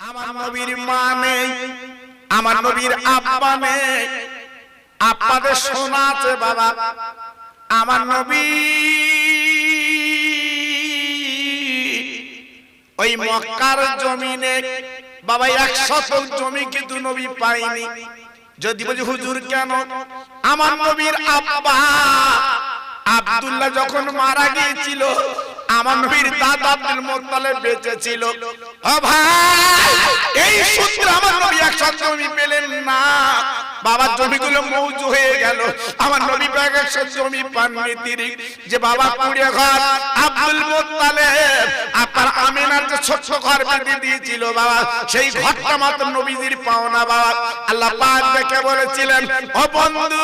আমার নবীর মা নেই আমার নবীর আব্বা নেই আপনাদের শোনা আছে বাবা। আমার নবী ওই মক্কার জমিনে বাবা জমি কিন্তু নবী পাইনি যদি বলি হুজুর কেন? আমার নবীর আব্বা আব্দুল্লাহ যখন মারা গিয়েছিল আমার নবীর দাদা আব্দুল মোত্তালেব বেঁচে ছিল এই সূত্রে আমার নবী একসাথে জমি পেলেন না। বাবার জমিগুলো মৌজু হয়ে গেল। আমার নবী পাক একশো জমি পাননি তিনি। যে বাবা কুড়ে ঘর আব্দুল মোত্তালেব আপনার আমিনার যে ছোট্ট ঘর বেঁধে দিয়েছিল বাবা, সেই ঘরটা মাত্র নবীজির পাওনা বাবা। আল্লাহ পাক দেখে বলেছিলেন, ও বন্ধু,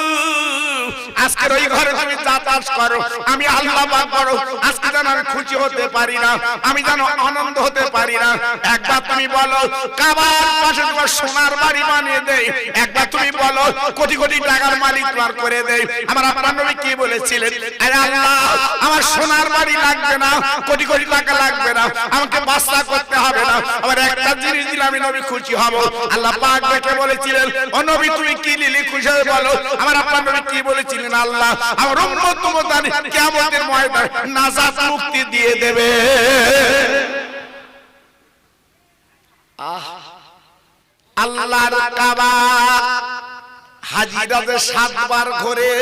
আজকের ওই ঘরে তুমি চাতাস করো। আমি আল্লাহ পাক করো আজকে যেন আমি খুশি হতে পারি না, আমি যেন আনন্দ হতে পারি না। একবার তুমি বলো, কাবার পাশে তোমার সোনার বাড়ি বানিয়ে দেই। একবার তুমি বলো, কোটি কোটি টাকার মালিক তোমার করে দেই। আমার আপনার নবী কি বলেছিলেন? আরে আল্লাহ, আমার সোনার বাড়ি লাগবে না, কোটি কোটি টাকা লাগবে না। আমাকে বাস্তা করতে হবে না। আমার একটা জিনিস দিলে আমি নবী খুশি হব। আল্লাহ পাক দেখে বলেছিলেন, ও নবী, তুমি কি খুশি হয়ে বলো? আমার আপনার নবী কি বলেছিলেন? আল্লাহ আমার নাজাত মুক্তি দিয়ে দেবে। কাবা হাজিরা যে সাতবার ঘুরে।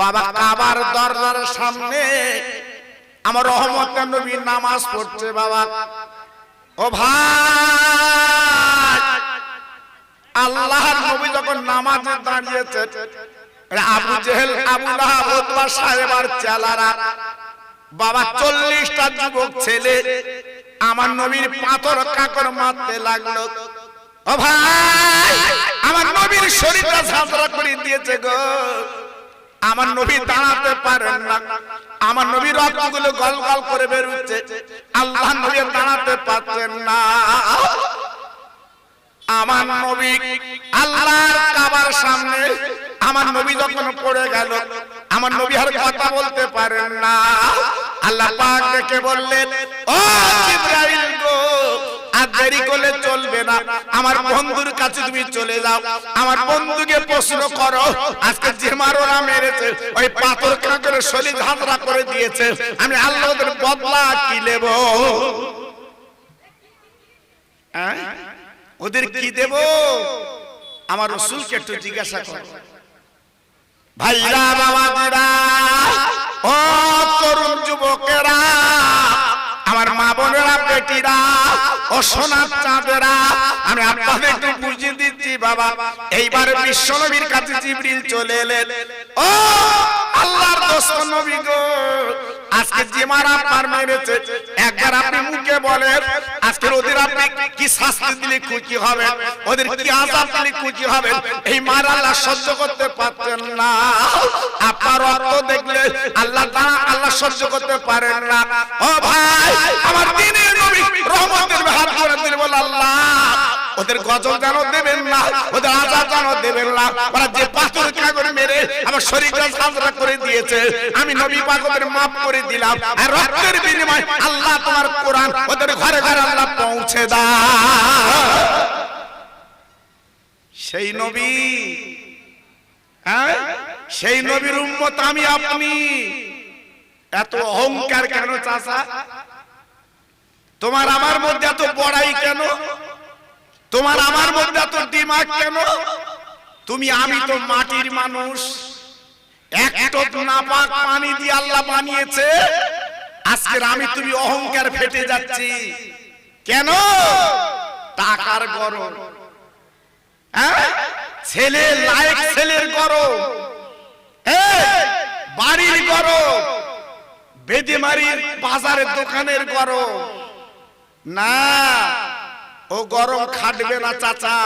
বাবা কাবার দরজার সামনে আমার রহমত নবী নামাজ পড়ছে, বাবা। ও ভাই, আল্লাহর নবী যখন নামাজে দাঁড়িয়েছে Abu Jahl, Abu Lahab, Utba সাহেব আর চেলারা, বাবা, চল্লিশটা যুবক ছেলে আমার নবীর পাথর কাকর মারতে লাগল। ও ভাই, আমার নবীর শরীরটা ঝাঁঝরা করে দিয়েছে গো। আমার নবী দাঁড়াতে পারেন না। আমার নবীর রক্তগুলো গল গল করে বেরোচ্ছে আল্লাহ নবী দাঁড়াতে পারছেন না। আমার নবী আল্লাহর কাবার সামনে আমার নবী যখন পড়ে গেল আমার নবী আর কথা বলতে পারেন না। আল্লাহ পাক ডেকে বললেন ও জিবরাইল গো আর দেরি করলে চলবে না। আমার বন্ধুর কাছে তুমি চলে যাও। আমার বন্ধুকে প্রশ্ন করো। আজকে যে মারোরা মেরেছে ওই পাথর কাঁকড়ে শরীর ঝাঁঝরা করে দিয়েছে। আমি আল্লাহদের বদলা কি নেব? হ্যাঁ? ওদের কি দেব? আমার রসুলকে একটু জিজ্ঞাসা করো। ভাইরা বাবাজিরা ও তরুণ যুবকেরা আমার মা বোনেরা, বেটিরা, ও সোনার চাঁদেরা, আমি আপনাদের একটু বুঝিয়ে দিচ্ছি, বাবা। এইবার বিশ্বনবীর কাছে জিবরিল চলে এলেন। ও আল্লাহর দোস্ত নবী গো, আজকে যে মারা পার মেরেছে, একবার আপনি মুখে বলেন, আজকে ওদের আপনি কি শাস্তি দিলে খুশি হবে ওদের কি আজাব দিলে খুশি হবে এই মার আল্লাহ সহ্য করতে পারতেন না। আপনার রক্ত দেখলে আল্লাহ তারা আল্লাহ সহ্য করতে পারেন না। ও ভাই, আমার দিনের নবী রহমতের হাত করে দিলে বল আল্লাহ। ওদের গজল যেন দেবেন না, ওদের আজাদ যেন দেবেন না। ওরা যে পাথর কাগরে মেরে আমার শরীরটা সাজরা করে দিয়েছে, আমি নবী ওদের মাফ করে দিলাম। আর রক্তের বিনিময় আল্লাহ তোমার কোরআন ওদের ঘরে ঘরে আল্লাহ পৌঁছে দা সেই নবী হ্যাঁ? সেই নবীর উম্মত আমি, আপনি। এত অহংকার কেন চাচা? তোমার আমার মধ্যে এত বড়াই কেন? তোমার আমার মধ্যে এত দিমাগ কেন? তুমি, আমি তো মাটির মানুষ। এক নাপাক পানি দিয়ে আল্লাহ বানিয়েছে। আজকের আমি তুমি অহংকার ফেটে যাচ্ছি। কেন? টাকার গরম। হ্যাঁ? ছেলে লায়ক ছেলের গরম। বাড়ির গরম। বেদিমারির বাজারের দোকানের গরম। না। ও গরম খাটবে না, চাচা।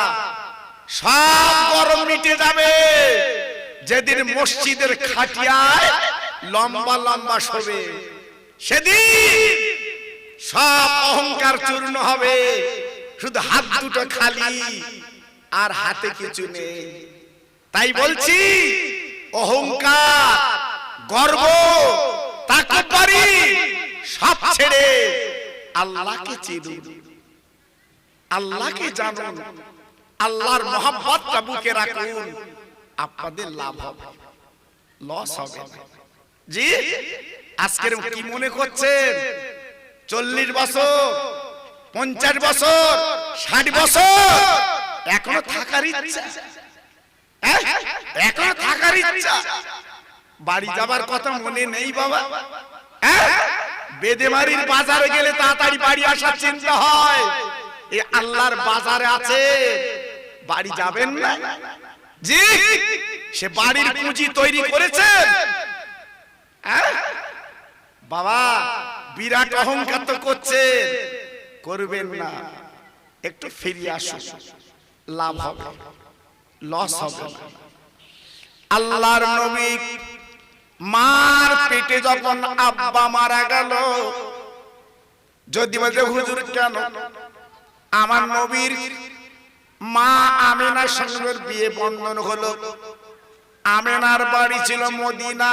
সব গরম মিটে যাবে। যেদিন মসজিদের খাটিয়ায় লম্বা লম্বা শোবে সেদিন সব অহংকার চূর্ণ হবে। শুধু হাত দুটো খালি, আর হাতে কিছু নেই। তাই বলছি, অহংকার, গর্ব তাকবারি সব ছেড়ে আল্লাহকে চিনুন। আল্লাহকে জানুন, আল্লাহর মহাব্বতটা বুকে রাখুন, আপনাদের লাভ হবে লস হবে জি, আজকের কি মনে করছেন চল্লিশ বছর, পঞ্চাশ বছর, ষাট বছর, এখনও থাকার ইচ্ছা হ্যাঁ? এখনও থাকার ইচ্ছা বাড়ি যাবার কথা মনে নেই বাবা হ্যাঁ? বেদেমারির বাজারে গেলে তাড়াতাড়ি বাড়ি আসার চিন্তা হয় এ আল্লাহর বাজারে আছে। বাড়ি যাবেন না? জি, সে বাড়ির পুঁজি তৈরি করেছে। হ্যাঁ? বাবা, বিরাট অহংকার তো করছে। করবেন না। একটু ফিরিয়ে আসুন। লাভ হবে, লস হবে। আল্লাহর নবী মার পেটে যখন আব্বা মারা গেল, যদি বলতে হুজুর কেন? আমার নবীর মা আমেনার সঙ্গে বিয়ে বন্ধন হলো। আমেনার বাড়ি ছিল মদিনা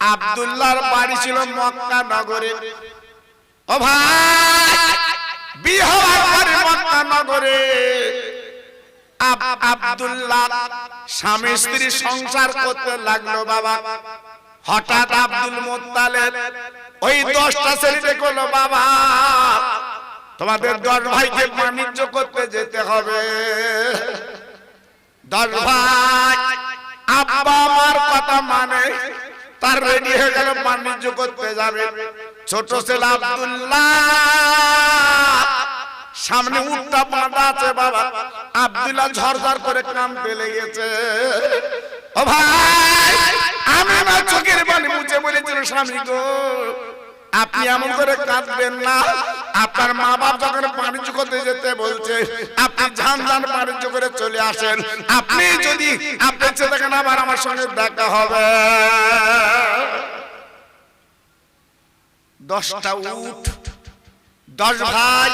আব্দুল্লাহর বাড়ি ছিল মক্কা নগরে। ও ভাই, বিয়ে হওয়ার মক্কা নগরে। আব- আব্দুল্লাহ স্বামী স্ত্রী সংসার করতে লাগল বাবা। হঠাৎ আব্দুল মোত্তালেব ওই দশটা ছেলে করল বাবা তোমাদের দশ ভাইকে বাণিজ্য করতে যেতে হবে। দশ ভাই আব্বা আমার কথা মানে তার রেডি হয়ে গেল বাণিজ্য করতে যাবে। ছোট ছেলে আব্দুল্লাহ। সামনে উঠটা বাঁধা আছে বাবা। আব্দুল্লাহ ঝরঝর করে কামতে লেগেছে। ও ভাই আমি আমার চোখের পানি মুছে বলেছিল স্বামী গো। আপনি এমন করে কাঁদবেন না। আপনার মা বাপ যখন বাণিজ্য করতে যেতে বলছে আপনি ঝান ঝান বাণিজ্য করে চলে আসেন আপনি যদি আপনি দেখেন আবার আমার সঙ্গে দেখা হবে। দশটা উঠ দশ ভাই।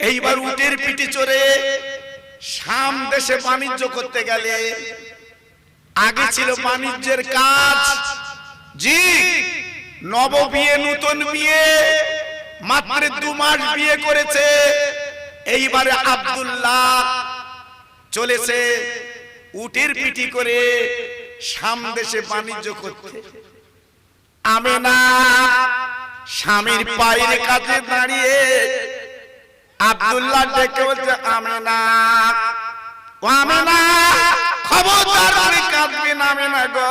এইবার উটের পিঠে চড়ে শাম দেশে বাণিজ্য করতে গেলে আগে ছিল বাণিজ্যের কাজ। জি। নব বিয়ে নতুন বিয়ে, মাত্র দু মাস বিয়ে করেছে। এইবারে আব্দুল্লাহ চলেছে উটের পিটি করে শাম দেশে বাণিজ্য করতে। আমেনা স্বামীর পায়ের কাছে দাঁড়িয়ে আব্দুল্লাহ ডেকে বলছে, আমেনা, ও আমেনা, খবরদার তুমি কাঁদবে না গো।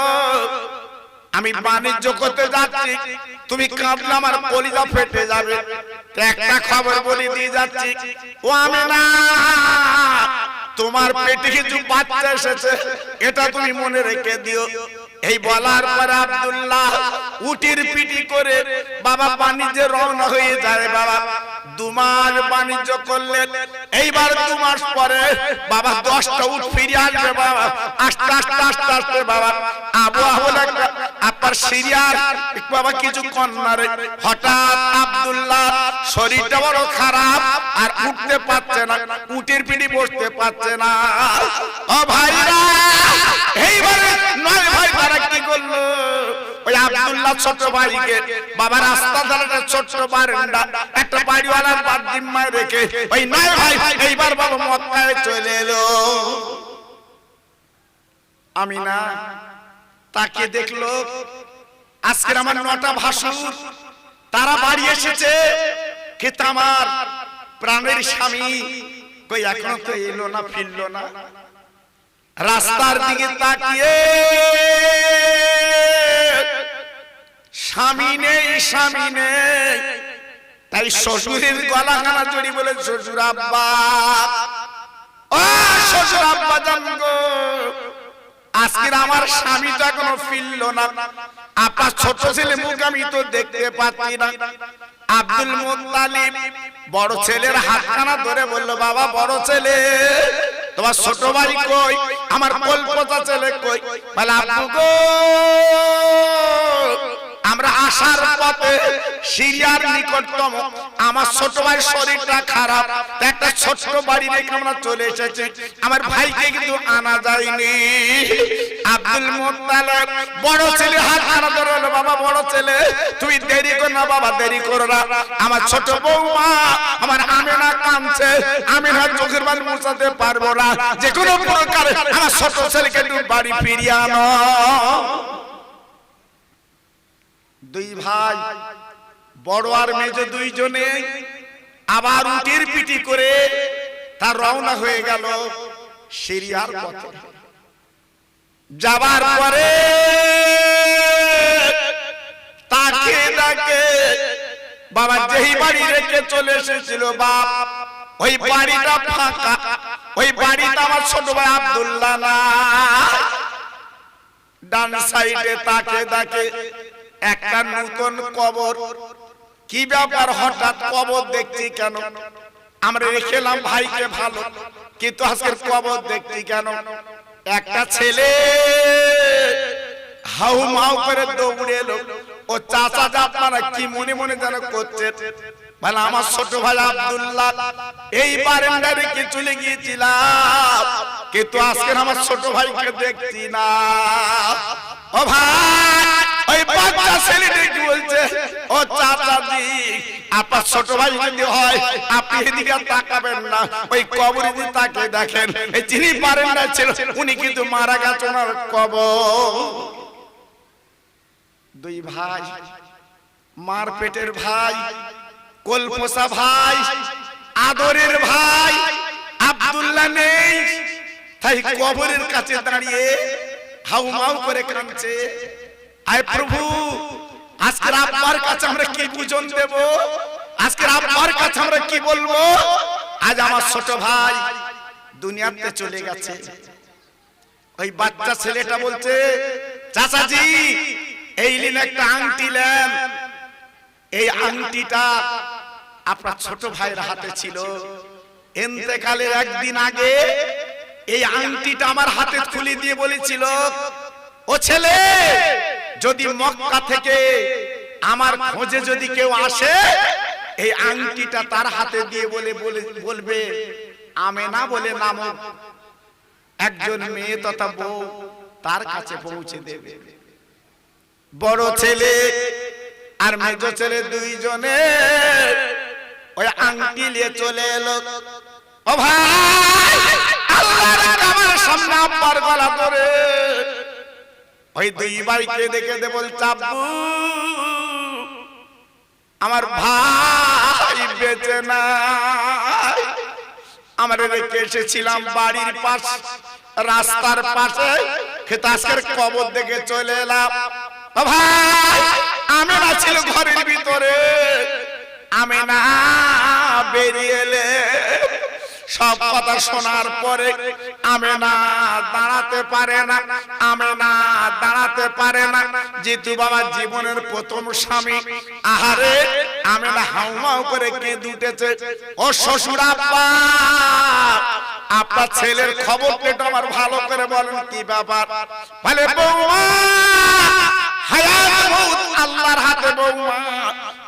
আমি বাণিজ্য করতে যাচ্ছি। তুমি কাঁদলে আমার কলিজা ফেটে যাবে। একটা খবর বলে দিয়ে যাচ্ছি। ও আমেনা তোমার পেটে কিছু বাচ্চা এসেছে। এটা তুমি মনে রেখে দিও। এই বলার পর আব্দুল্লাহ উটির পিটি করে বাবা বাণিজ্যে রওনা হয়ে যায় বাবা। দুমাস বাণিজ্য করলেন এইবার দু মাস পরে বাবা দশটা উঠ ফিরে আসবে বাবা। আস্তে আস্তে আস্তে আস্তে বাবা। আবহাওয়া আপনার সিরিয়ার বাবা কিছু কন্যারে হঠাৎ আব্দুল্লাহ শরীরটা বড় খারাপ আর উঠতে পারছে না। উটের পিঠে বসতে পারছে না। ও ভাইরা, এইবারে নয় ভাই, তারা কি করল? ওই আব্দুল্লাহ ভাইকে বাবা রাস্তা বারান্দা, একটা বাড়িওয়ালার বাদ জিম্মায় রেখে ওই নয় ভাই, এইবার বাবা মক্কায় চলে এলো। আমি না, তাকে দেখল, আজকের আমার নটা ভাসুর, তারা বাড়ি এসেছে, কিন্তু আমার প্রাণের স্বামী কই এখনও তো এলো না, ফিরলো না। রাস্তার দিকে তাকিয়ে স্বামী নেই স্বামী নেই। তাই শ্বশুরের গলা খানা জড়ি বলে শ্বশুর আব্বা। ও শ্বশুর আব্বা জানগো। আজকের আমার স্বামীটা এখনও ফিরলো না। আপনার ছোট ছেলে মুখ আমি তো দেখতে পাচ্ছি না। আব্দুল মুত্তালিব বড় ছেলের হাতখানা ধরে বলল বাবা বড় ছেলে তোমার ছোট ভাই কই? আমার কলপতা ছেলে কই? বলে আব্বু গো! আমরা আসার পথে সিরিয়ার নিকটতম, আমার ছোট ভাই শরীরটা খারাপ একটা ছোট্ট বাড়ি রেখে আমরা চলে এসেছি। আমার ভাইকে কিন্তু আনা যায়নি। আব্দুল মোত্তালেব, বড় ছেলে, হাত খারাপ ধরলো বাবা, বড় ছেলে, তুই দেরি কর না, বাবা, দেরি করো না। আমার ছোট বউ বৌমা আমার আমেনা কাঁদছে। আমিনা চোখের বালি মুছাতে পারব না। যে কোনো প্রকারে আমার ছোট ছেলেকে বাড়ি ফিরিয়ে আনো। দুই ভাই, বড় আর মেজ দুইজনে আবার উটির পিটি করে তার রওনা হয়ে গেল সিরিয়ার পথে। যাবার পরে তাকে ডাকে, বাবা যেই বাড়ি রেখে চলে এসেছিল বাপ, ওই বাড়িটা ফাঁকা, ওই বাড়িটা আমার ছোট ভাই আব্দুল্লাহ না। ডান সাইডে তাকে ডাকে একটা নতুন কবর। কি ব্যাপার হঠাৎ কবর দেখছি কেন? আমরা রেখেলাম ভাইকে ভালো, কিন্তু আজকের কবর দেখছি কেন? একটা ছেলে হাউ মাউ করে দৌড়ে এলো। ও চাচা যা আপনারা কি মনে মনে যেন করছে? মানে আমার ছোট ভাই আব্দুল্লাহ, এই বারেন্দায় রেখে চলে গিয়েছিলাম কিন্তু আজকের আমার ছোট ভাইকে দেখছি না। ও ভাই, ওই বাচ্চা ছেলেটা কি বলছে? ও চাচাজি আপনার ছোট ভাই যদি হয়, আপনি এদিকে তাকাবেন না, ওই কবরে যদি তাকে দেখেন, এই যিনি পারেন না ছিল, উনি কিন্তু মারা গেছে ওনার কবর। দুই ভাই, মার পেটের ভাই কোলপোষা ভাই আদরের ভাই আব্দুল্লাহ নেই। তাই কবরের কাছে দাঁড়িয়ে হাউ মাউ করে কাঁদছে। আয় প্রভু, আজকের আব্বার কাছে আমরা কি পূজন দেব? আজকের আব্বার কাছে আমরা কি বলব? আজ আমার ছোট ভাই দুনিয়াতে চলে গেছে। ওই বাচ্চা ছেলেটা বলছে, চাচাজি, এই নিন একটা আংটি নেন। এই আংটিটা আপনার ছোট ভাইয়ের হাতে ছিল। এতেকালের একদিন আগে এই আংটিটা আমার হাতে খুলে দিয়ে বলেছিল ও ছেলে যদি মক্কা থেকে আমার খোঁজে যদি কেউ আসে এই আংটিটা তার হাতে দিয়ে বলে বলে বলবে আমে না বলে নামো। একজন মেয়ে তথা বউ তার কাছে পৌঁছে দেবে। বড় ছেলে আর মেজ ছেলে দুইজনে ওই আংটি নিয়ে চলে এলো। ও ভাই, আল্লাহর কামার সামনে আব্বার গলা ধরে। ওই দুই ভাইকে দেখে দে বল চাপু আমার ভাই বেঁচে নাই। আমরা রেখে এসেছিলাম বাড়ির পাশ, রাস্তার পাশে। খেতে আজকের কবর দেখে চলে এলাম। ভাই, আমি না ছিল ঘরের ভিতরে। আমি না বেরিয়ে এলে সব কথা শোনার পরে আমি না দাঁড়াতে পারে না, আমি না দাঁড়াতে পারে না। জিতু বাবা জীবনের প্রথম স্বামী। আহারে, আমি না হাউমাউ করে কেঁদে উঠেছে। ও শ্বশুর আব্বা আপনার ছেলের খবর পেটো আমার ভালো করে বলেন কি ব্যাপার? বলে হায়াত মৌত আল্লাহর হাতে বৌমা,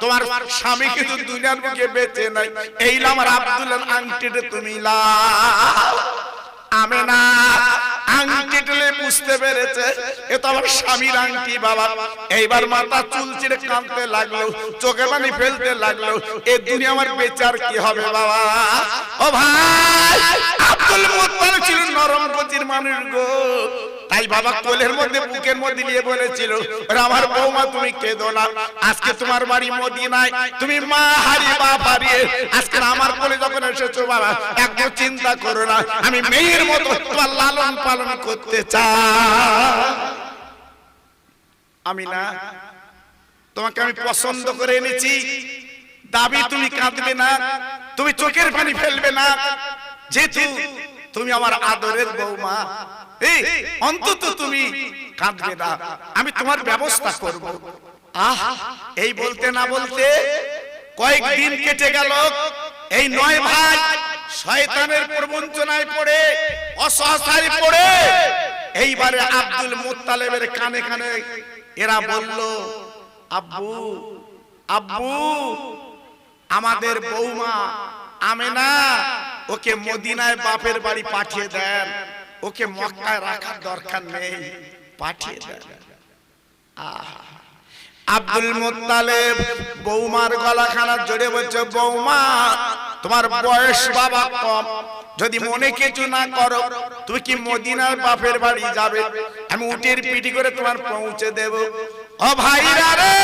তোমার স্বামী কিন্তু দুনিয়ার বুকে বেঁচে নাই। এই আমার আব্দুল্লাহ আংটিটা তুমি লাও আমি না আংটি বুঝতে পেরেছে, এ তো আমার স্বামীর আংটি বাবা। এইবার মাথা চুল চিড়ে কাঁদতে লাগল, চোখে পানি ফেলতে লাগল, এ দুনিয়া আমার বেচার কি হবে বাবা? ও ভাই, আব্দুল মুত্তালিব ছিল নরম গতির মানুষ গো। তাই বাবা কোলের মধ্যে, বুকের মধ্যে নিয়ে বলেছিল আমার বৌমা, তুমি কেঁদো না। আজকে তোমার বাড়ি মদিনায়। তুমি মা হারি বাপ হারিয়ে আজকে আমার কোলে যখন এসেছ বাবা, একদম চিন্তা করো না। আমি মেয়ের মতো তোমার লালন পালন করতে চাই। আমি না, তোমাকে আমি পছন্দ করে এনেছি। দাবি তুমি কাঁদবে না, তুমি চোখের পানি ফেলবে না। যেহেতু তুমি আমার আদরের বৌমা এই অন্তত তুমি কাঁদবে না। আমি তোমার ব্যবস্থা করব। আহ এই বলতে না বলতে কয়েকদিন কেটে গেল। এই নয় ভাই শয়তানের প্রবঞ্চনায় পড়ে পড়ে। এইবারে আব্দুল মুত্তালেবের কানে কানে এরা বলল আব্বু আব্বু আমাদের বৌমা আমেনা ওকে মদিনায় বাপের বাড়ি পাঠিয়ে দেন। ওকে মক্কায় রাখার দরকার নেই। পাঠিয়ে দেন। আহা। আব্দুল মুত্তালেব বৌমার গলাখানা জড়ে বলছে বৌমা তোমার বয়স বাবা কম। যদি মনে কিছু না করো তুমি কি মদিনার বাপের বাড়ি যাবে? আমি উটের পিটি করে তোমার পৌঁছে দেব। ও ভাইরা রে!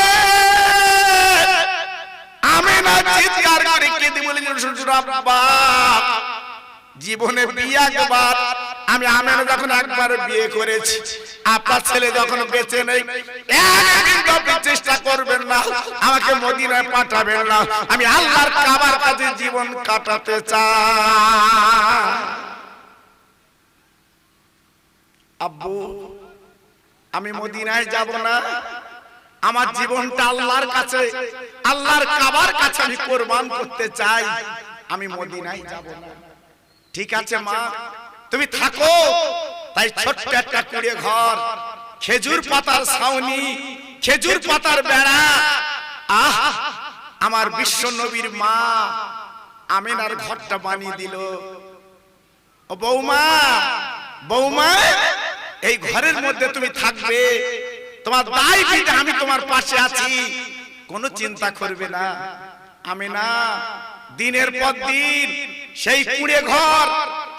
আমি না চিৎকার করে কেঁদে বলি শ্বশুর আব্বা জীবনে বিয়ে একবার আমি আমের যখন একবার বিয়ে করেছি আপনার ছেলে যখন বেঁচে নেই চেষ্টা করবেন না আমাকে মদিনায় পাঠাবেন না আমি আল্লাহর কাবার কাছে জীবন কাটাতে চাই। আব্বু আমি মদিনায় যাব না আমার জীবনটা আল্লাহর কাছে আল্লাহর কাবার কাছে আমি কোরবান করতে চাই আমি মদিনায় যাব না। ঠিক আছে মা। তুমি থাকো। তাই ছোট্ট একটা কুড়ে ঘর খেজুর পাতার ছাউনি খেজুর পাতার বেড়া। আহ আমার বিশ্ব নবীর মা আমিনার ঘরটা বানিয়ে দিল। ও বৌমা বৌমা এই ঘরের মধ্যে তুমি থাকবে। তোমার দায় দিতে আমি তোমার পাশে আছি। কোনো চিন্তা করবে না। আমি না দিনের পর দিন সেই কুড়ে ঘর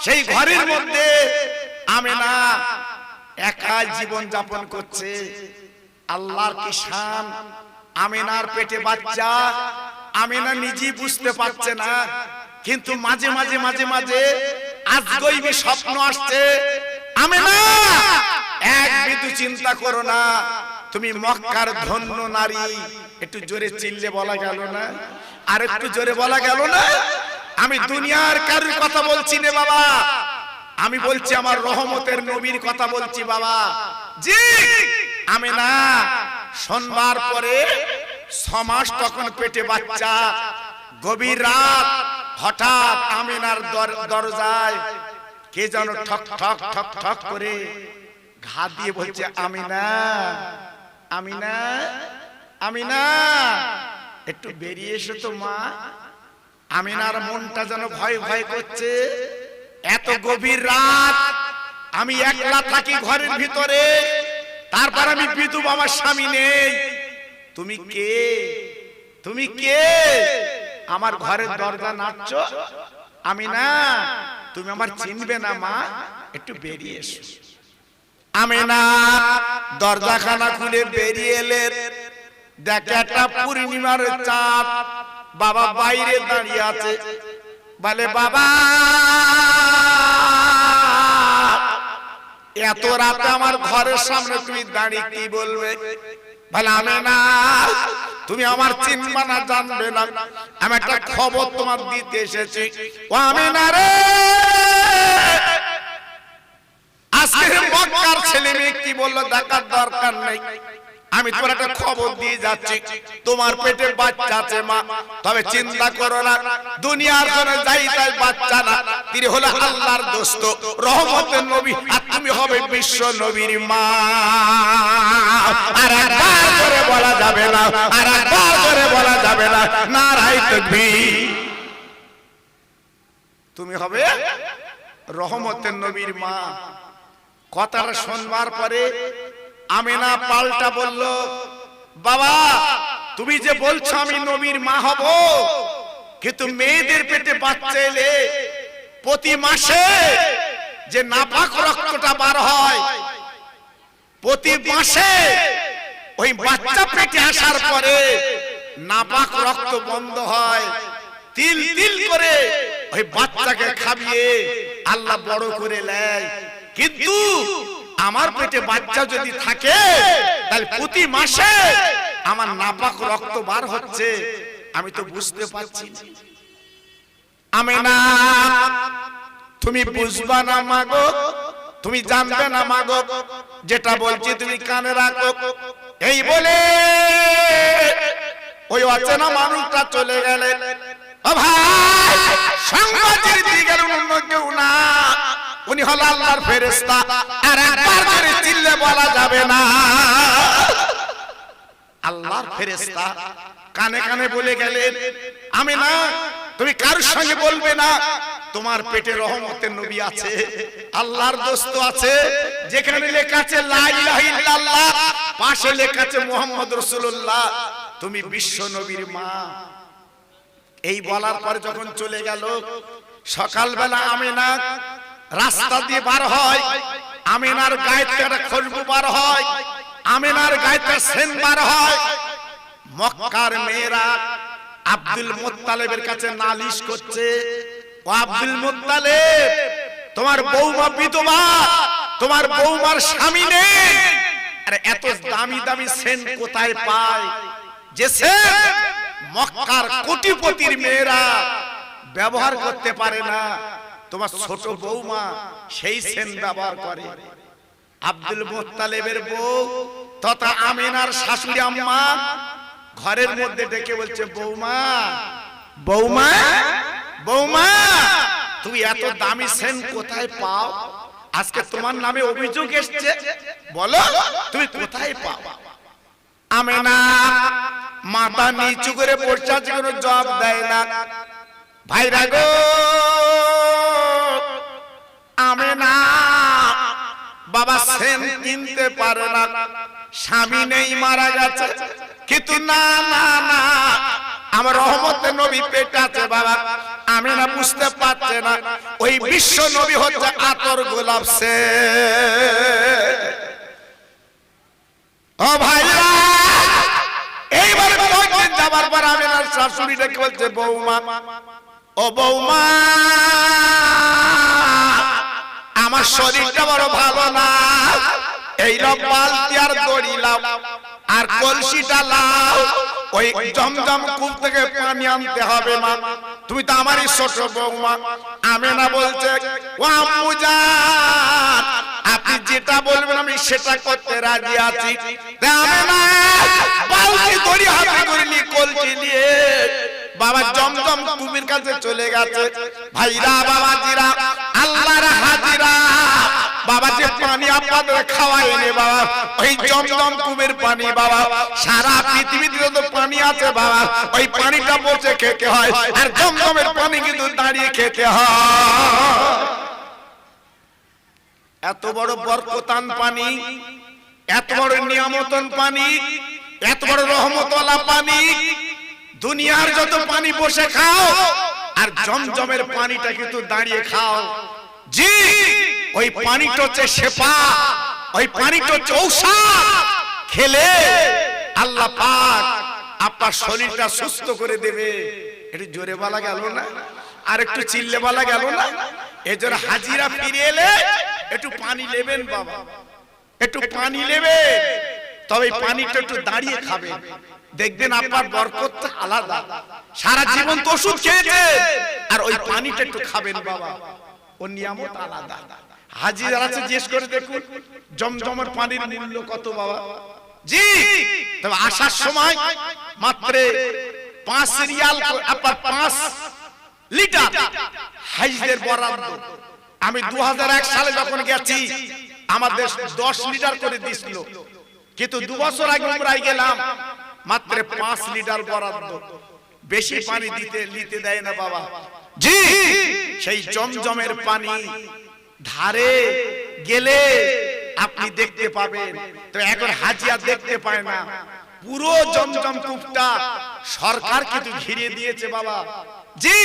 সেই ঘরের মধ্যে আমি না একা জীবন যাপন করছে। আল্লাহর কিষান আমিনার পেটে বাচ্চা? আমিনা নিজেই বুঝতে পারছে না। কিন্তু মাঝে মাঝে মাঝে মাঝে আজগইবি স্বপ্ন আসছে। আমিনা! এক বিদু চিন্তা করো না। তুমি মক্কার ধন্য নারী। একটু জোরে চিল্লে বলা গেল না? আর একটু জোরে বলা গেল না? আমি দুনিয়ার কারুর কথা বলছি নে বাবা। আমি বলছি আমার রহমতের নবীর কথা বলছি বাবা। জি! আমি না সোমবার পরে ছমাস তখন পেটে বাচ্চা। গভীর রাত হঠাৎ আমিনার দরজায় কে যেন ঠক ঠক ঠক ঠক করে ঘা দিয়ে বলছে আমিনা আমিনা আমিনা একটু বেরিয়ে এসো তো মা। আমিনার মনটা যেন ভয় ভয় করছে। এত গভীর রাত আমি একলা থাকি ঘরের ভিতরে। তারপর আমি বিধু আমার স্বামী নেই। তুমি কে? তুমি কে? আমার ঘরের দরজা নাচছ? আমি না। তুমি আমার চিনবে না মা। একটু বেরিয়ে এসো। আমি না। দরজাখানা খুলে বেরিয়ে এলেন দেখে একটা পূর্ণিমার চাঁদ। বাবা বাইরে দাঁড়িয়ে আছে। বলে বাবা এত রাতে আমার ঘরের সামনে তুমি দাঁড়িয়ে কি বলবে? বলে আমি না তুমি আমার চিনবা না। জানবে না। আমি একটা খবর তোমার দিতে এসেছি। ও আমি না রে আজকে মক্কার ছেলে মেয়ে কি বলল? দেখার দরকার নেই। আমি তোমার একটা খবর দিয়ে যাচ্ছি। তোমার পেটে বাচ্চা আছে মা। তবে চিন্তা করো না। দুনিয়ার জন্য যাই তাই বাচ্চা না। তিনি হলো আল্লাহর দোস্ত। রহমতের নবী। আর তুমি হবে বিশ্ব নবীর মা। আর একবার করে বলা যাবে না। আর একবার করে বলা যাবে না। নারাই তাকবীর। তুমি হবে রহমতের নবীর মা। কথাটা শোনবার পরে আমিনা পাল্টা বলল, বাবা, তুমি যে বলছো আমি নবীর মা হব, কিন্তু মেয়েদের পেটে বাচ্চা এলে প্রতি মাসে যে নাপাক রক্তটা বার হয়, প্রতি মাসে ওই বাচ্চা পেটে আসার পরে নাপাক রক্ত বন্ধ হয়, তিল তিল করে ওই বাচ্চাকে খাবিয়ে আল্লাহ বড় করে নেয়। কিন্তু আমার পেটে বাচ্চা যদি থাকে তাহলে প্রতি মাসে আমার নাপাক রক্ত বার হচ্ছে। আমি তো বুঝতে পারছি। না। আমি না তুমি বুঝবা না মাগো তুমি জানবে না মাগো যেটা বলছি তুমি কানে রাখো। এই বলে ওই অচেনা মানুষটা চলে গেলেন। ও ভাই দিয়ে গেলেন অন্য কেউ না। উনি হলো আল্লাহর ফেরেশতা। আর একবার করে চিল্লে বলা যাবে না। আল্লাহর ফেরেশতা কানে কানে বলে গেলেন, আমি না, তুমি কারোর সঙ্গে বলবে না? তোমার পেটে রহমতের নবী আছে, আল্লাহর দোস্ত আছে, যেখানে লেখা আছে, লা ইলাহা ইল্লাল্লাহ, পাশে লেখা আছে, মুহাম্মদ রাসূলুল্লাহ। তুমি বিশ্ব নবীর মা। এই বলার পরে যখন চলে গেল, সকালবেলা আমিনা রাস্তা দিয়ে বার হয় আমিনার গায়ে একটা খুশবু বার হয় আমিনার গায়ে সেন বার হয়। মক্কার মেয়েরা আব্দুল মুত্তালেবের কাছে নালিশ করছে ও আব্দুল মুত্তালেব তোমার বৌমা বিধবা তোমার বৌমার স্বামী নেই। আরে এত দামি দামি সেন কোথায় পায়? যে সেন মক্কার কোটিপতির মেয়েরা ব্যবহার করতে পারে না। তোমার ছোট বৌমা সেই সেন ব্যবহার করে। আব্দুল মুত্তালেবের বউ তথা আমিনার শাশুড়ি আম্মা ঘরের মধ্যে ডেকে বলছে, বৌমা বৌমা বৌমা তুই এত দামি সেন কোথায় পাও? আজকে তোমার নামে অভিযোগ এসছে। বলো, তুমি কোথায় পাও? আমেনা মাথা নিচু করে বসে আছে কোনো জবাব দেয় না। ভাইরা গো আমেনা বাবা সেন কিনতে পারে না। স্বামী নেই, মারা গেছে। কিন্তু না না না, আমার রহমতে নবী পেটে আছে, বাবা। আমি না বুঝতে পারছে না। ওই বিশ্ব নবী হচ্ছে আতর গোলাপ সে ও এইবারে যাবার পর আমি শাশুড়ি ডেকে বলছে, বৌমা ও বৌমা, আমার শরীরটা বড় ভালো না। এই বালতি আর দড়ি আর কলসিটা লাও। ওই জমজম কূপ থেকে পানি আনতে হবে মা। তুমি তো আমারই ছোট বৌমা। আমি না বলছে, ও আম্মু আপনি যেটা বলবেন আমি সেটা করতে রাজি আছি। আমি না বালতি দড়ি হাতে করে কলসি নিয়ে বাবা জমজম কুমির কাছে চলে গেছে। ভাইরা, বাবাজিরা, আল্লাহর হাজিরা। বাবা যে পানি আপনাদের খাওয়াই এনে বাবা। ওই জমজম কুমির পানি বাবা। সারা পৃথিবীতে যত পানি আছে বাবা, ওই পানিটা বসে খেতে হয়। আর জমজমের পানি কিন্তু দাঁড়িয়ে খেতে হয়। এত বড় বরকতান পানি, এত বড় নিয়ামতন পানি, এত বড় রহমতওয়ালা পানি দুনিয়ার যত পানি বসে খাও আর জমজমের পানিটা কিন্তু দাঁড়িয়ে খাও। জি ওই পানিটা হচ্ছে শেফা। ওই পানিটা হচ্ছে ঔষধ। খেলে আল্লাহ পাক আপনার শরীরটা সুস্থ করে দেবে। একটু জোরে বলা গেল না? আর একটু চিল্লে বলা গেল না? এজন্য হাজিরা ফিরে এলে একটু পানি নেবেন বাবা। একটু পানি নেবে। তবে পানিটা একটু দাঁড়িয়ে খাবে। দেখবেন আপনার বরকতটা আলাদা। সারা জীবন তো ওষুধ খেয়েছে। আর ওই পানিটা একটু খাবেন বাবা। ও নিয়ামত আলাদা। হাজির আছে জিজ্ঞেস করে দেখুন জমজমের পানির মূল্য কত বাবা? জি। তবে আসার সময় মাত্র পাঁচ রিয়াল আপনার পাঁচ লিটার হাইজদের বরাদ্দ। আমি দু হাজার এক সালে যখন গেছি আমাদের দশ লিটার করে দিছিল। কিন্তু দু বছর আগে উমরায় গেলাম। মাত্র পাঁচ লিটার বরাদ্দ। বেশি পানি দিতে নিতে দেয় না বাবা। জি! সেই জমজমের পানি ধারে গেলে আপনি দেখতে পাবেন। তো এখন হাজিয়া দেখতে পায় না। পুরো জমজম কূপটা সরকার কিন্তু ঘিরে দিয়েছে বাবা। জি!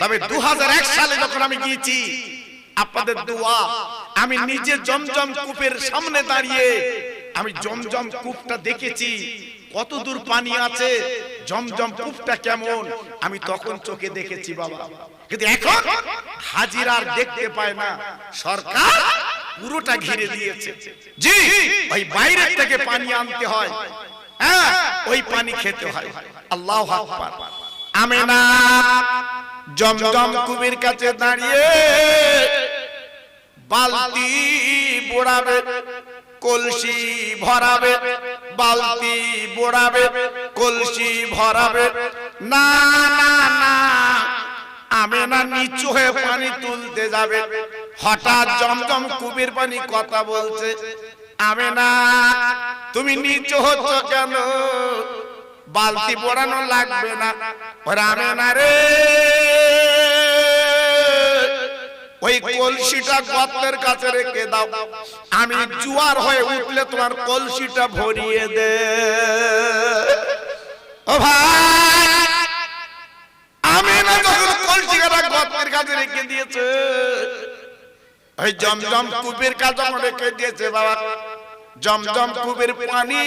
তবে দু হাজার এক সালে যখন আমি গিয়েছি আপনাদের দোয়া আমি নিজে জমজম কূপের সামনে দাঁড়িয়ে আমি জমজম কূপটা দেখেছি। কত দূর পানি আছে? জমজম কূপটা কেমন? আমি তখন চোখে দেখেছি বাবা। কিন্তু এখন হাজিরার দেখতে পায় না। সরকার পুরোটা ঘিরে দিয়েছে। জি ওই বাইরের থেকে পানি আনতে হয়। হ্যাঁ। ওই পানি খেতে হয়। আল্লাহ আকবার। আমেনা জমজম কুবির কাছে দাঁড়িয়ে বালতি বোড়াবে কলসি ভরাবে। বালতি বোড়াবে, কলসি ভরাবে। না না না, আমি না নিচু হয়ে পানি তুলতে যাবে। হঠাৎ জমজম কুবির পানি কথা বলছে। আমি না, তুমি নিচ হচ্ছ কেন? বালতি পড়ানো লাগবে না। আমি না রে। ওই কলসিটা গর্তের কাছে রেখে দাও। আমি জুয়ার হয়ে উঠলে তোমার কলসিটা ভরিয়ে দে। ও ভাই, আমি না যখন কলসিটা গর্তের কাছে রেখে দিয়েছে, ওই জমজম কূপের কাছে রেখে দিয়েছে বাবা। জমজম কূপের পানি।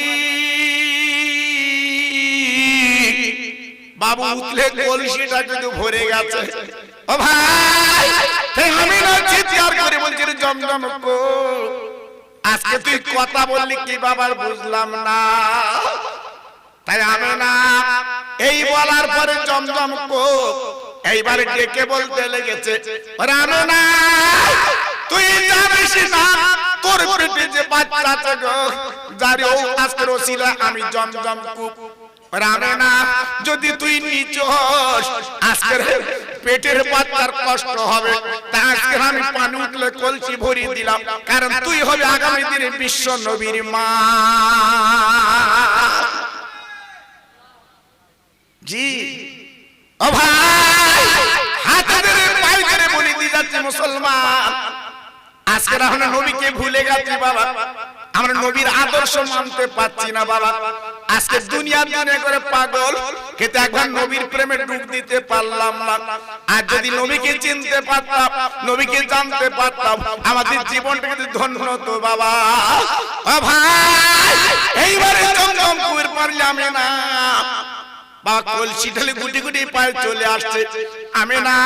বাবু, উঠলে কলসিটা কিন্তু ভরে গেছে। ও ভাই জমজম আজকে তুই কথা বললি কি বাবার বুঝলাম না। তাই আমি না এই বলার পরে জমজম কো। এইবারে ডেকে বলতে লেগেছে আমি না, তুই যে বাচ্চা যারে ও আজকের ওসিলা আমি জমজম কূপ না যদি তুই আজকের পেটের কষ্ট হবে। তা আজকে আমি পানি উঠলে কলসি দিলাম, কারণ তুই হবে আগামী দিনে বিশ্ব নবীর মা। জি। ও ভাই ধরে পায়ে ধরে বলি মুসলমান। আজকে নবীকে ভুলে গেছি বাবা। আমরা নবীর আদর্শ মানতে পাচ্ছি না, বাবা। আজকে দুনিয়া মনে করে পাগল কিন্তু একবার নবীর প্রেমে ডুব দিতে পারলাম না। আর যদি নবীকে চিনতে পারতাম, নবীকে জানতে পারতাম, আমাদের জীবনটা কিন্তু ধন্য হতো, বাবা। ভাই, এইবারে জমজমপুর পারলাম না। বাবা কলসি ঢালে গুটি গুটি পায়ে চলে আসছে। আমি না,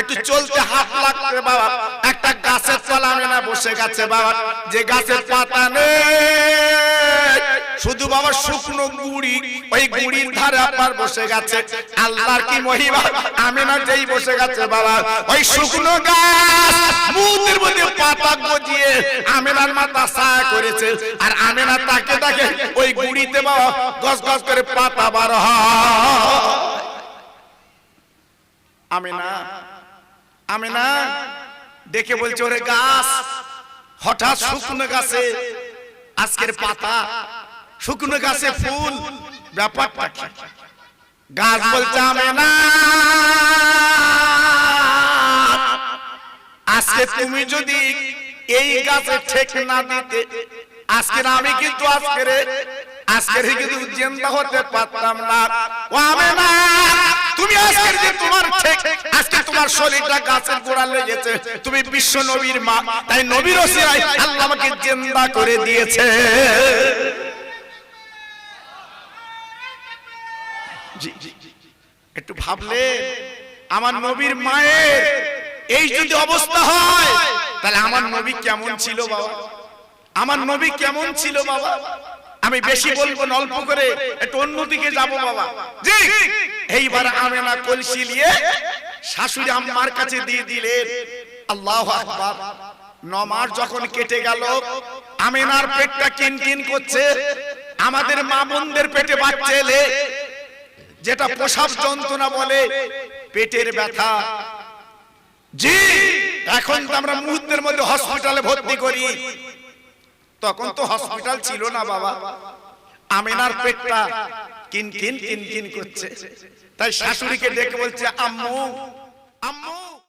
একটু চলতে হাত লাগছে বাবা। একটা গাছের তলা আমি না বসে গেছে বাবা। যে গাছের পাতা নেই। শুধু বাবা শুকনো গুড়ি, ওই গুড়ির ধারে আপনার বসে গেছে। আল্লাহর কি মহিমা? আমি না যেই বসে গেছে বাবা। ওই শুকনো গাছ মুদের মধ্যে পাতা গজিয়ে আমেনার মাথা ছায়া করেছে। আর আমেনা তাকে তাকে ওই গুড়িতে বাবা গস গস করে পাতা বার আমেনা আমেনা, দেখে বলছে, ওরে গাছ, হঠাৎ শুকনো গাছে আজকের পাতা শুকনো গাছে ফুল ব্যাপারটা কি? গাছ বলছে আমেনা আজকে তুমি যদি এই গাছে ঠেক না দিতে আজকের আমি কিন্তু আজকের আজকের কিন্তু জিন্দা হতে পারতাম না। ও আমি না। তুমি আজকের যে তোমার ঠেক আজকে তোমার শরীরটা গাছের গোড়া লেগেছে। তুমি বিশ্ব নবীর মা। তাই নবীর ওসিরাই আল্লাহ আমাকে জিন্দা করে দিয়েছে জি জি জি। একটু ভাবলে আমার নবীর মায়ের এই যদি অবস্থা হয় তাহলে আমার নবী কেমন ছিল বাবা? আমার নবী কেমন ছিল বাবা? আমি বেশি বলব না অল্প করে একটু অন্যদিকে যাব বাবা। জি এইবার আমেনা কলসি নিয়ে শাশুড়ি আম্মার কাছে দিয়ে দিলেন। আল্লাহ আকবার। নমার যখন কেটে গেল আমেনার পেটটা কিন কিন করছে। আমাদের মা বোনদের পেটে বাচ্চা এলে যেটা প্রসাব যন্ত্রণা বলে পেটের ব্যথা। জি এখন তো আমরা মুহূর্তের মধ্যে হসপিটালে ভর্তি করি। তখন তো হসপিটাল ছিল না বাবা। আমিনার পেটটা কিন কিন কিন কিন করছে। তাই শাশুড়িকে ডেকে বলছে আম্মু আম্মু